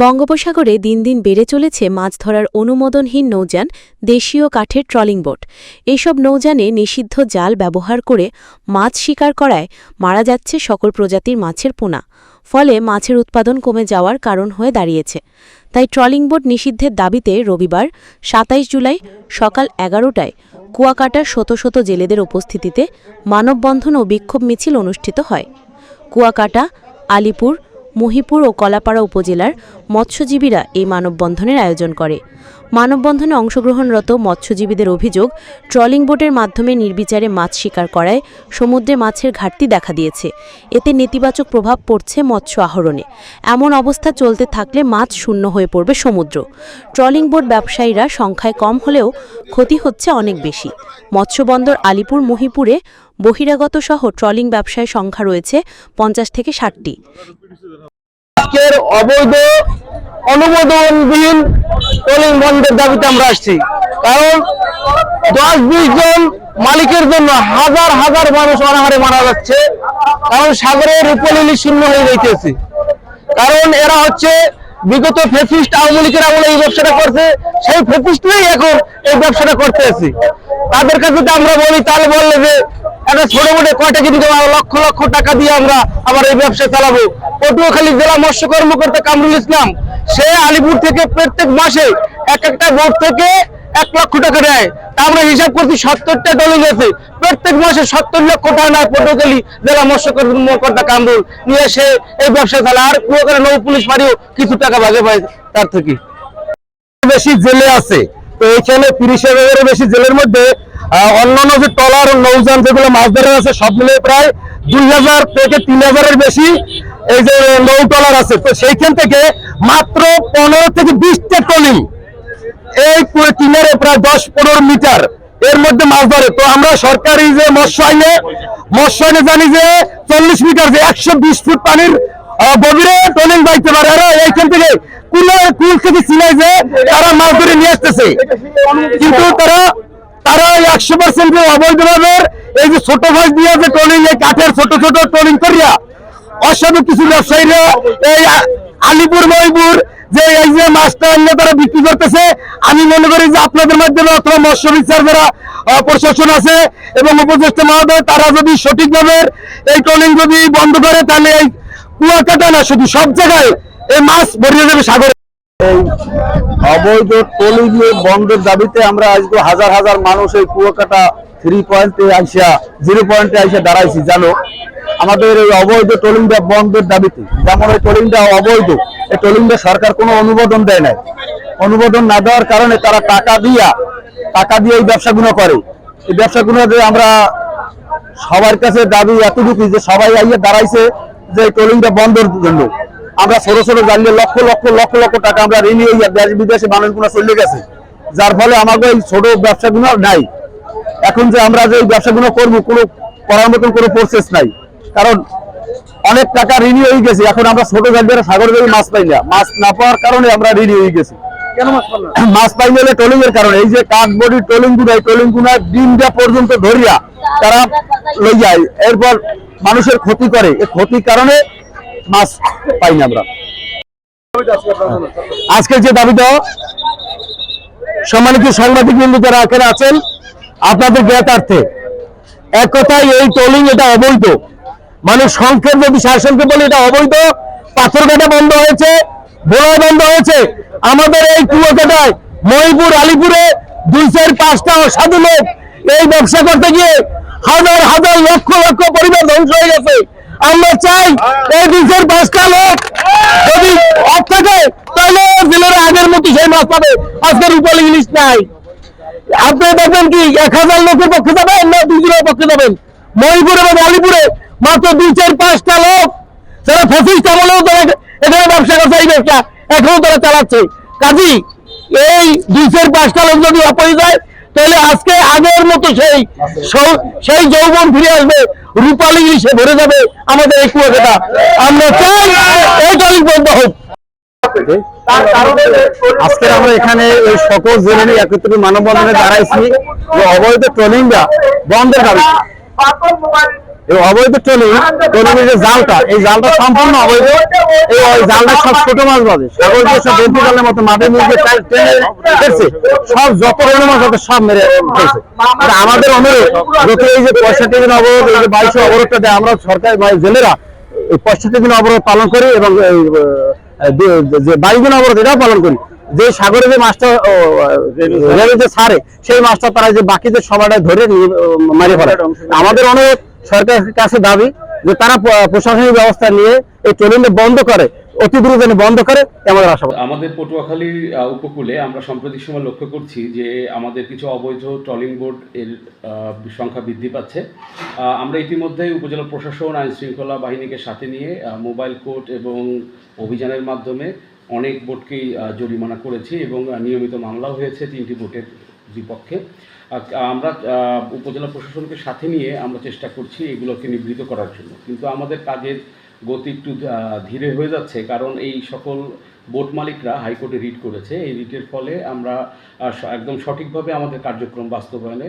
বঙ্গোপসাগরে দিন দিন বেড়ে চলেছে মাছ ধরার অনুমোদনহীন নৌযান, দেশীয় কাঠের ট্রলিং বোট। এসব নৌযানে নিষিদ্ধ জাল ব্যবহার করে মাছ শিকার করায় মারা যাচ্ছে সকল প্রজাতির মাছের পোনা। ফলে মাছের উৎপাদন কমে যাওয়ার কারণ হয়ে দাঁড়িয়েছে। তাই ট্রলিং বোট নিষিদ্ধের দাবিতে রবিবার সাতাইশ জুলাই সকাল এগারোটায় কুয়াকাটার শত শত জেলেদের উপস্থিতিতে মানববন্ধন ও বিক্ষোভ মিছিল অনুষ্ঠিত হয়। কুয়াকাটা, আলিপুর মহিপুর ও কলাপাড়া উপজেলার মৎস্যজীবীরা এই মানববন্ধনের আয়োজন করে। মানববন্ধনে অংশগ্রহণরত মৎস্যজীবীদের অভিযোগ, ট্রলিং বোটের মাধ্যমে নির্বিচারে মাছ শিকার করায় সমুদ্রে মাছের ঘাটতি দেখা দিয়েছে। এতে নেতিবাচক প্রভাব পড়ছে মৎস্য আহরণে। এমন অবস্থা চলতে থাকলে মাছ শূন্য হয়ে পড়বে সমুদ্র। ট্রলিং বোট ব্যবসায়ীরা সংখ্যায় কম হলেও ক্ষতি হচ্ছে অনেক বেশি। মৎস্যবন্দর আলিপুর মহিপুরে বহিরাগত সহ ট্রলিং ব্যবসায় সংখ্যা রয়েছে পঞ্চাশ থেকে ষাটটি। আজকের অবৈধ অনুমোদনবিহীন ট্রলিং বন্ধের দাবিতে আমরা আসছি। কারণ দশ বিশ জন মালিকের জন্য হাজার হাজার মানুষ অনাহারে মারা যাচ্ছে। কারণ সাগরের রূপলিলি শূন্য হয়ে যাইতেছে। কারণ এরা হচ্ছে বিগত ফেসিস্ট আওয়ামী লীগের আমলে এই ব্যবসাটা করছে। সেই ফেসিস্টরাই এখন এই ব্যবসাটা করতেছে। তাদের কাছে যদি আমরা বলি তাহলে বললে যে একটা ছোট মোটে কয়টা দেবো, লক্ষ লক্ষ টাকা দিয়ে আমরা আবার এই ব্যবসা চালাবো। পটুয়াখালী জেলা মৎস্য কর্মকর্তা কামরুল ইসলাম সে আলিপুর থেকে প্রত্যেক মাসে এক একটা বোট থেকে এক লক্ষ টাকা নেয় তা আমরা হিসাব করছি সত্তরটা ডলিং আছে প্রত্যেক মাসে সত্তর লক্ষ টাকা নেয় পটুয়াখালী জেলা মৎস্য কর্মকর্তা কামরুল। নিয়ে সে এই ব্যবসা চালায়। আর কুয়াকাটা নৌ পুলিশ বাড়িও কিছু টাকা ভাগে পায় তার থেকে। বেশি জেলে আছে। তো এখানে তিরিশ হাজারের বেশি জেলের মধ্যে অন্যান্য যে টলার নৌযান যেগুলো মাছ ধরে আছে, সব মিলে প্রায় দুই হাজার থেকে তিন হাজারের বেশি এই যে নৌ টলার আছে। তো সেইখান থেকে মাত্র পনেরো থেকে বিশটা ট্রলিং এই টিনের প্রায় দশ পনেরো মিটার এর মধ্যে মাছ ধরে। তো আমরা সরকারি যে মৎস্য আইনে মৎস্য আইনে জানি যে চল্লিশ মিটার যে একশো বিশ ফুট পানির গভীরে ট্রলিং বাইতে পারে। এইখান থেকে কুলে কুল থেকে চিনাই যে তারা মাছ ধরে নিয়ে আসতেছে। কিন্তু তারা তারা একশো পার্সেন্ট অবৈধভাবে এই যে ছোট ভাই দিয়ে যে ট্রলিং, এই কাঠের ছোট ছোট ট্রলিং করিয়া অসাধু কিছু ব্যবসায়ীরা এই আলিপুর, মহিপুর যে এই যে মাছটা অন্য তারা বিক্রি করতেছে, আমি মনে করি যে আপনাদের মাধ্যমে অথবা মৎস্য বিচার যারা প্রশাসন আছে এবং উপদেষ্টা মহোদয়, তারা যদি সঠিকভাবে এই ট্রলিং যদি বন্ধ করে, তাহলে এই কুয়াকাটা না, শুধু সব জায়গায় এই মাছ ভরিয়ে যাবে সাগরে। অবৈধ ট্রলিং বন্ধের দাবিতে আমরা আজকে হাজার হাজার মানুষ এই কুয়াকাটা থ্রি পয়েন্টে আইসা জিরো পয়েন্টে আইসা দাঁড়াইছি, জানো? আমাদের এই অবৈধ ট্রলিংটা বন্ধের দাবিতে। যেমন এই ট্রলিংটা অবৈধ, এই ট্রলিংটা সরকার কোনো অনুমোদন দেয় নাই। অনুমোদন না দেওয়ার কারণে তারা টাকা দিয়া, টাকা দিয়ে এই ব্যবসাগুলো করে। এই ব্যবসাগুলো যে আমরা সবার কাছে দাবি এতটুকু যে সবাই আইয়ে দাঁড়াইছে যে এই ট্রলিংটা বন্ধের জন্য। আমরা ছোট ছোট জানলে লক্ষ লক্ষ লক্ষ লক্ষ টাকা আমরা ঋণ দেশ বিদেশে মানুষগুলো চলে গেছে। যার ফলে আমাদের এই ছোট ব্যবসাগুলো নাই। এখন যে আমরা যে এই ব্যবসাগুলো করব কোনো করার মতন কোনো প্রসেস নাই। কারণ অনেক টাকা ঋণ হয়ে গেছে। এখন আমরা ছোট জায়গায় সাগর থেকে মাছ পাই না। মাছ না পাওয়ার কারণে আমরা ঋণ হয়ে গেছি। মাছ পাই গেলে ট্রলিং এর কারণে। এই যে কাঠবডি ট্রলিংগুলো এই ট্রলিংগুলো দিনটা পর্যন্ত ধরিয়া তারা লই যায় এরপর মানুষের ক্ষতি করে। এই ক্ষতির কারণে মাছ পাই না আমরা। আজকে যে দাবিটা, সম্মানিত সাংবাদিক বিন্দু যারা এখানে আছেন, আপনাদের জ্ঞাতার্থে। এক কথায় এই ট্রলিং এটা অবৈধ। মানুষ সংক্ষেপ যদি শাসনকে বলে এটা অবৈধ, পাথর কাটা বন্ধ হয়েছে বোড়াই বন্ধ হয়েছে। আমাদের এই কুয়াকাটায়, মহিপুর, আলিপুরে দুই চার পাঁচটা অসাধু লোক এই ব্যবসা করতে গিয়ে হাজার হাজার লক্ষ লক্ষ পরিবার ধ্বংস হয়ে গেছে। আমরা চাই এই চার পাঁচটা লোক যদি অফ থাকে, তাহলে জেলেরা আগের মতো সেই মাছ পাবে। আজকের উপরে ইলিশ নাই। আপনি দেখবেন কি, এক হাজার লোকের পক্ষে যাবেন না দুই দুজনের পক্ষে যাবেন? মহিপুর এবং আলিপুরে মাত্র দুই, চার, পাঁচটা লোক। যারা ফসিস আমলেও তারা এখানে ব্যবসা করছে, এই ব্যবসা এখনও তারা চালাচ্ছে। কাজী, এই দুই, চার, পাঁচটা লোক যদি অপরে যায় তাহলে আজকে আগের মতো সেই সেই যৌবন ফিরে আসবে। রূপালী ইলিশে ভরে যাবে আমাদের এই কুয়াকাটা। আমরা চাই এই টলিং বন্ধ হোক। আজকে আমরা এখানে ওই সকল জেলে একত্রে একত্রিত মানববন্ধনে দাঁড়াইছি। অবৈধ ট্রলিংটা বন্ধের দাবি। এই অবৈধ ট্রলিং ট্রলিং যে জালটা, এই জালটা সম্পূর্ণ অবৈধ। এই জালটা সব ছোট মাছ বাজে। সব বেন্তি জালের মতো সব যত বড় মাছ আছে, সব মেরে আমাদের অনুরোধ, যত এই যে পঁয়ষট্টি দিন অবরোধ, এই যে বাইশে অবরোধটা দেয়, আমরা সরকার জেলেরা এই পঁয়ষট্টি দিন অবরোধ পালন করি এবং যে- বাইশ দিন অবরোধ এটাও পালন করি। যে সাগরে যে মাছটা রেলে যে ছাড়ে, সেই মাছটা তারা যে বাকি যে সবাইটা ধরে মারি ফেলে। আমাদের অনুরোধ সরকারের কাছে দাবি যে তারা প্রশাসনিক ব্যবস্থা নিয়ে এই ট্রেনিংটা বন্ধ করে অতি দ্রুত বন্ধ করে আমাদের আশা আমাদের পটুয়াখালীর উপকূলে আমরা সাম্প্রতিক সময় লক্ষ্য করছি যে আমাদের কিছু অবৈধ ট্রলিং বোট এর সংখ্যা বৃদ্ধি পাচ্ছে। আমরা ইতিমধ্যে উপজেলা প্রশাসন আইন শৃঙ্খলা বাহিনীকে সাথে নিয়ে মোবাইল কোর্ট এবং অভিযানের মাধ্যমে অনেক আহ, জরিমানা করেছি এবং নিয়মিত মামলাও হয়েছে তিনটি বোটের বিপক্ষে। আমরা উপজেলা প্রশাসনকে সাথে নিয়ে আমরা চেষ্টা করছি এগুলোকে নিবৃত করার জন্য। কিন্তু আমাদের কাজের গতি একটু ধীরে হয়ে যাচ্ছে কারণ এই সকল বোট মালিকরা হাইকোর্টে রিট করেছে। এই রিটের ফলে আমরা একদম সঠিকভাবে আমাদের কার্যক্রম বাস্তবায়নে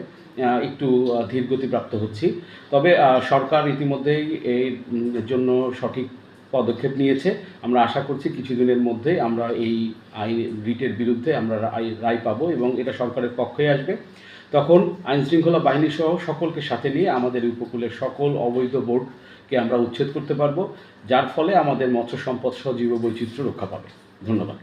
একটু ধীরগতিপ্রাপ্ত হচ্ছি। তবে সরকার ইতিমধ্যেই এর জন্য সঠিক পদক্ষেপ নিয়েছে। আমরা আশা করছি কিছুদিনের মধ্যে আমরা এই আইন রিটের বিরুদ্ধে আমরা রায় পাবো এবং এটা সরকারের পক্ষে আসবে। তখন আইনশৃঙ্খলা বাহিনী সহ সকলকে সাথে নিয়ে আমাদের উপকূলের সকল অবৈধ বোর্ডকে আমরা উচ্ছেদ করতে পারব, যার ফলে আমাদের মৎস্য সম্পদ সহ জীব বৈচিত্র্য রক্ষা পাবে। ধন্যবাদ।